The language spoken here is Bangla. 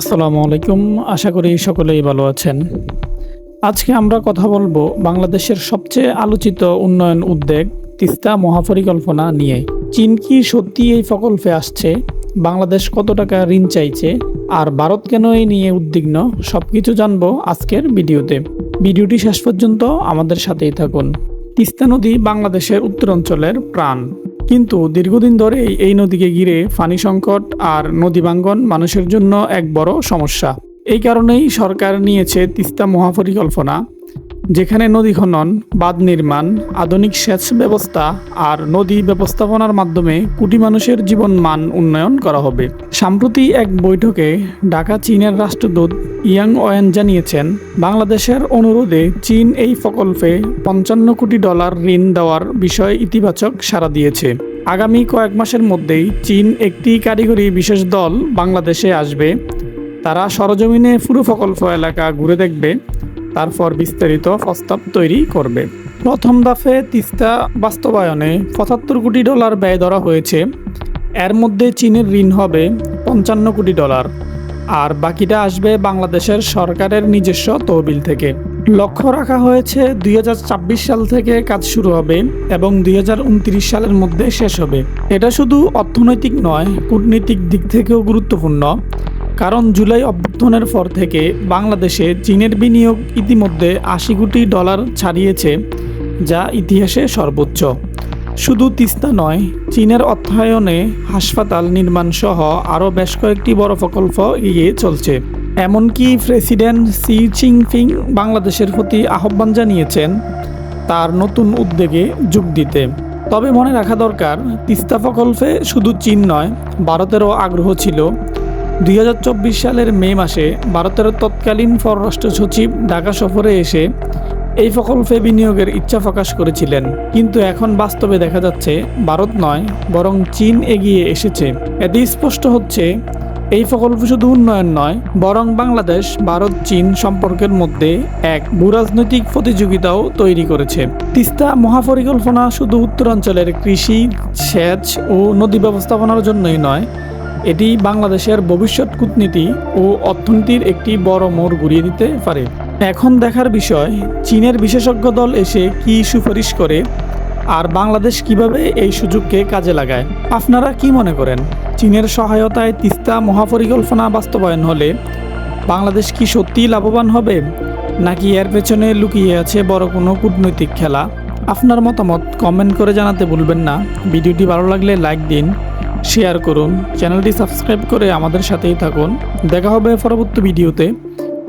আসসালামু আলাইকুম। আশা করি সকলেই ভালো আছেন। আজকে আমরা কথা বলব বাংলাদেশের সবচেয়ে আলোচিত উন্নয়ন উদ্যোগ তিস্তা মহাপরিকল্পনা নিয়ে। চীন কি সত্যি এই প্রকল্পে আসছে? বাংলাদেশ কত টাকা ঋণ চাইছে? আর ভারত কেন এই নিয়ে উদ্বিগ্ন? সবকিছু জানব আজকের ভিডিওতে। ভিডিওটি শেষ পর্যন্ত আমাদের সাথেই থাকুন। তিস্তা নদী বাংলাদেশের উত্তরাঞ্চলের প্রাণ। কিন্তু দীর্ঘদিন ধরে এই নদীকে ঘিরে পানি সংকট আর নদী ভাঙ্গন মানুষের জন্য এক বড় সমস্যা। এই কারণেই সরকার নিয়েছে তিস্তা মহাপরিকল্পনা, যেখানে নদী খনন, বাঁধ নির্মাণ, আধুনিক সেচ ব্যবস্থা আর নদী ব্যবস্থাপনার মাধ্যমে কোটি মানুষের জীবন মান উন্নয়ন করা হবে। সাম্প্রতি এক বৈঠকে ঢাকা চীনের রাষ্ট্রদূত ইয়াং ওয়েন জানিয়েছেন, বাংলাদেশের অনুরোধে চীন এই প্রকল্পে পঞ্চান্ন কোটি ডলার ঋণ দেওয়ার বিষয়ে ইতিবাচক সাড়া দিয়েছে। আগামী কয়েক মাসের মধ্যেই চীন একটি কারিগরি বিশেষ দল বাংলাদেশে আসবে। তারা সরজমিনে পুরো প্রকল্প এলাকা ঘুরে দেখবে, তারপর বিস্তারিত প্রস্তাব তৈরি করবে। প্রথম দফে তিস্তা বাস্তবায়নে পঁচাত্তর কোটি ডলার ব্যয় ধরা হয়েছে। এর মধ্যে চীনের ঋণ হবে পঞ্চান্ন কোটি ডলার। আর বাকিটা আসবে বাংলাদেশের সরকারের নিজস্ব তহবিল থেকে। লক্ষ্য রাখা হয়েছে, দুই হাজার ছাব্বিশ সাল থেকে কাজ শুরু হবে এবং দুই হাজার উনত্রিশ সালের মধ্যে শেষ হবে। এটা শুধু অর্থনৈতিক নয়, কূটনৈতিক দিক থেকেও গুরুত্বপূর্ণ, কারণ জুলাই অভ্যুত্থানের পর থেকে বাংলাদেশে চীনের বিনিয়োগ ইতিমধ্যে আশি কোটি ডলার ছাড়িয়েছে, যা ইতিহাসে সর্বোচ্চ। শুধু তিস্তা নয়, চীনের অর্থায়নে হাসপাতাল নির্মাণ সহ আরও বেশ কয়েকটি বড় প্রকল্প এগিয়ে চলছে। এমনকি প্রেসিডেন্ট সি চিনপিং বাংলাদেশের প্রতি আহ্বান জানিয়েছেন তার নতুন উদ্যোগে যোগ দিতে। তবে মনে রাখা দরকার, তিস্তা প্রকল্পে শুধু চীন নয়, ভারতেরও আগ্রহ ছিল। দুই হাজার চব্বিশ সালের মে মাসে ভারতের তৎকালীন পররাষ্ট্র সচিব ঢাকা সফরে এসে এই প্রকল্পে বিনিয়োগের ইচ্ছা প্রকাশ করেছিলেন। কিন্তু এখন বাস্তবে দেখা যাচ্ছে, ভারত নয়, বরং চীন এগিয়ে এসেছে। এতে স্পষ্ট হচ্ছে, এই প্রকল্প শুধু উন্নয়ন নয়, বরং বাংলাদেশ, ভারত, চীন সম্পর্কের মধ্যে এক ভূরাজনৈতিক প্রতিযোগিতাও তৈরি করেছে। তিস্তা মহাপরিকল্পনা শুধু উত্তরাঞ্চলের কৃষি, সেচ ও নদী ব্যবস্থাপনার জন্যই নয়, এটি বাংলাদেশের ভবিষ্যৎ কূটনীতি ও অর্থনীতির একটি বড় মোড় ঘুরিয়ে দিতে পারে। এখন দেখার বিষয়, চীনের বিশেষজ্ঞ দল এসে কি সুপারিশ করে আর বাংলাদেশ কীভাবে এই সুযোগকে কাজে লাগায়? আপনারা কি মনে করেন? চীনের সহায়তায় তিস্তা মহাপরিকল্পনা বাস্তবায়ন হলে বাংলাদেশ কি সত্যিই লাভবান হবে? নাকি এর পেছনে লুকিয়ে আছে বড় কোনো কূটনৈতিক খেলা? আপনার মতামত কমেন্ট করে জানাতে ভুলবেন না। ভিডিওটি ভালো লাগলে লাইক দিন, শেয়ার করুন, চ্যানেলটি সাবস্ক্রাইব করে আমাদের সাথেই থাকুন। দেখা হবে পরবর্তী ভিডিওতে।